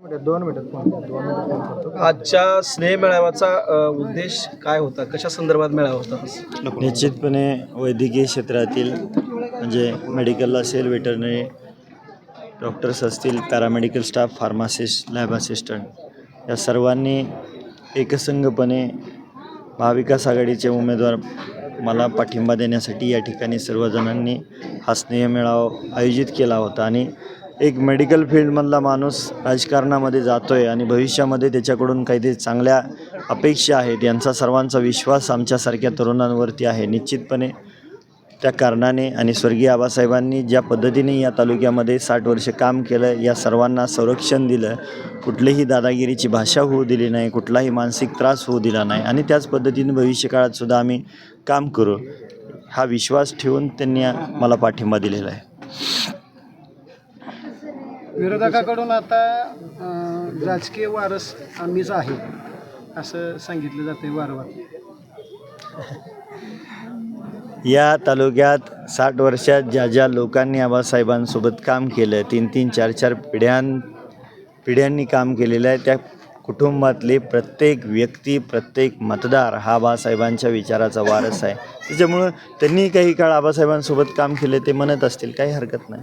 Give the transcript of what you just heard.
Minute दोन मिनिटात phone दोन मिनिटात फोन करतो आजच्या स्नेह मेळाव्याचा अ, उद्देश काय होता? कशा संदर्भात मेळावा होता? निश्चितपणे वैद्यकीय क्षेत्रातील म्हणजे मेडिकल असेल वेटरनरी डॉक्टर्स असतील paramedical staff pharmacist lab assistant या सर्वांनी एकसंघपणे महाविकास आघाडीचे उमेदवार मला पाठिंबा देण्यासाठी या ठिकाणी सर्वजणांनी हा स्नेहमेळावा आयोजित केला होता. आणि एक मेडिकल फील्डमधला माणूस राजकारणामध्ये जातो आहे आणि भविष्यामध्ये त्याच्याकडून काहीतरी चांगल्या अपेक्षा आहेत यांचा सर्वांचा विश्वास आमच्यासारख्या तरुणांवरती आहे. निश्चितपणे त्या कारणाने आणि स्वर्गीय आबासाहेबांनी ज्या पद्धतीने या तालुक्यामध्ये साठ वर्ष काम केलं या सर्वांना संरक्षण दिलं कुठलीही दादागिरीची भाषा होऊ दिली नाही कुठलाही मानसिक त्रास होऊ दिला नाही आणि त्याच पद्धतीने भविष्यकाळात सुद्धा आम्ही काम करू हा विश्वास ठेवून त्यांनी मला पाठिंबा दिलेला आहे. विरोधकाकडून आता अं, राजकीय वारस आम्हीच आहे असं सांगितलं जाते वारंवार. या तालुक्यात साठ वर्षात ज्या ज्या लोकांनी आबासाहेबांसोबत काम केलं तीन तीन चार चार पिढ्यां पिढ्यांनी काम केलेलं आहे त्या कुटुंबातले प्रत्येक व्यक्ती प्रत्येक मतदार हा आबासाहेबांच्या विचाराचा वारस आहे. त्याच्यामुळं त्यांनी काही काळ आबासाहेबांसोबत काम केले ते म्हणत असतील काही हरकत नाही.